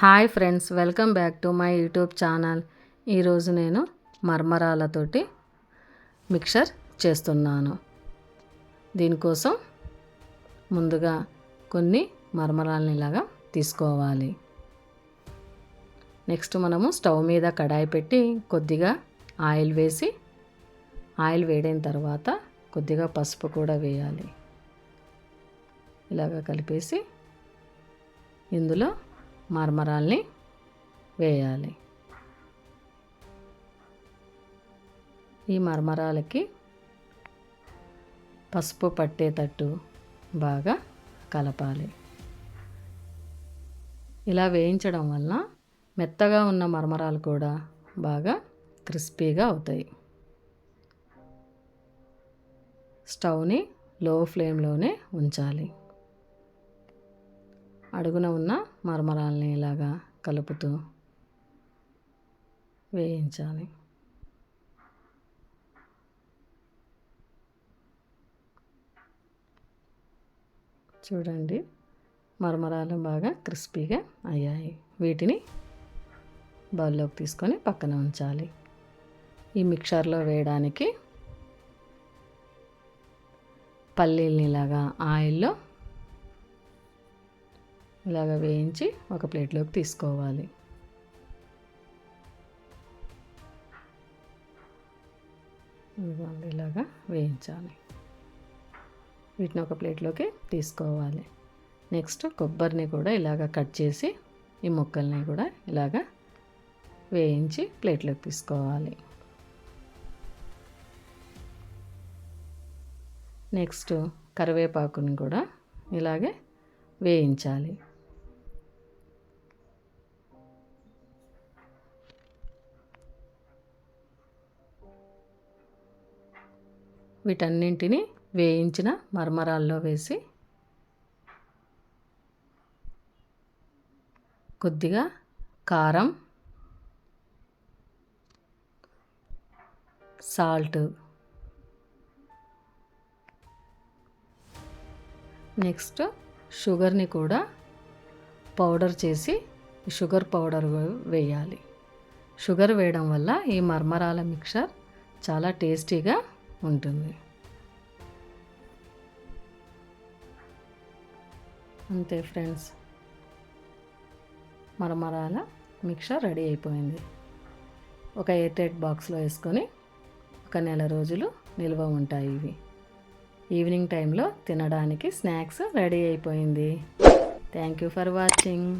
Hi friends welcome back to my YouTube channel. ఈరోజు నేను మర్మరాలతోటి mixture చేస్తున్నాను. దీనికోసం ముందుగా కొన్ని మర్మరాలని ఇలాగా తీసుకోవాలి. నెక్స్ట్ మనము స్టవ్ మీద కడాయి పెట్టి కొద్దిగా ఆయిల్ వేసి ఆయిల్ వేడైన తర్వాత కొద్దిగా పసుపు కూడా వేయాలి. ఇలాగ కలిపేసి ఇందులో మరమరాల్ని వేయాలి. ఈ మరమరాలకి పసుపు పట్టేటట్టు బాగా కలపాలి. ఇలా వేయించడం వలన మెత్తగా ఉన్న మరమరాలు కూడా బాగా క్రిస్పీగా అవుతాయి. స్టవ్ని లో ఫ్లేమ్లోనే ఉంచాలి. అడుగున ఉన్న మరమరాలని ఇలాగా కలుపుతూ వేయించాలి. చూడండి మరమరాలు బాగా క్రిస్పీగా అయ్యాయి. వీటిని బౌల్లోకి తీసుకొని పక్కన ఉంచాలి. ఈ మిక్చర్లో వేయడానికి పల్లీలని ఇలాగా ఆయిల్లో ఇలాగ వేయించి ఒక ప్లేట్లోకి తీసుకోవాలి. ఇదిగోండి ఇలాగా వేయించాలి. వీటిని ఒక ప్లేట్లోకి తీసుకోవాలి. నెక్స్ట్ కొబ్బరిని కూడా ఇలాగ కట్ చేసి ఈ ముక్కల్ని కూడా ఇలాగ వేయించి ప్లేట్లోకి తీసుకోవాలి. నెక్స్ట్ కరివేపాకుని కూడా ఇలాగే వేయించాలి. వీటన్నింటిని వేయించిన మరమరాల్లో వేసి కొద్దిగా కారం సాల్ట్. నెక్స్ట్ షుగర్ని కూడా పౌడర్ చేసి షుగర్ పౌడర్ వేయాలి. షుగర్ వేయడం వల్ల ఈ మర్మరాల మిక్చర్ చాలా టేస్టీగా ఉంటుంది. అంతే ఫ్రెండ్స్. మరమరాల మిక్సర్ రెడీ అయిపోయింది. ఒక ఎయిర్టైట్ బాక్స్లో వేసుకొని ఒక నెల రోజులు నిల్వ ఉంటాయి ఇవి. ఈవినింగ్ టైంలో తినడానికి స్నాక్స్ రెడీ అయిపోయింది. Thank you for watching.